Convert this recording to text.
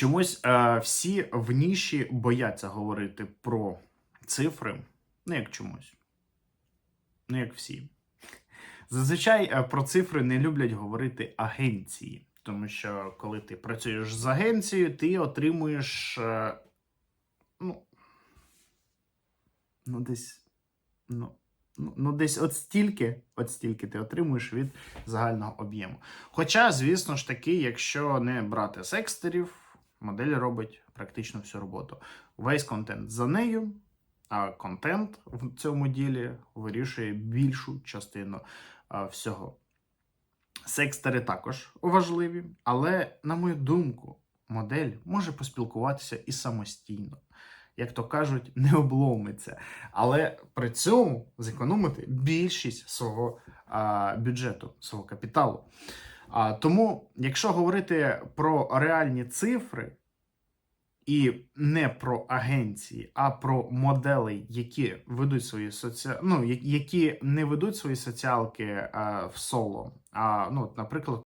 Чомусь е, всі в ніші бояться говорити про цифри, ну як чомусь. Ну, як всі. Зазвичай е, про цифри не люблять говорити агенції, тому що коли ти працюєш з агенцією, ти отримуєш. е, ну, ну, десь. Ну, ну, ну, десь от стільки, от стільки ти отримуєш від загального об'єму. Хоча, звісно ж таки, якщо не брати секстерів, модель робить практично всю роботу. Весь контент за нею, а контент в цьому ділі вирішує більшу частину а, всього. Секстери також важливі, але, на мою думку, модель може поспілкуватися і самостійно. Як то кажуть, не обломиться. Але при цьому зекономити більшість свого а, бюджету, свого капіталу. А, тому, якщо говорити про реальні цифри, і не про агенції, а про модели, які ведуть свої соці... ну, які не ведуть свої соціалки а, в соло. А, ну, наприклад,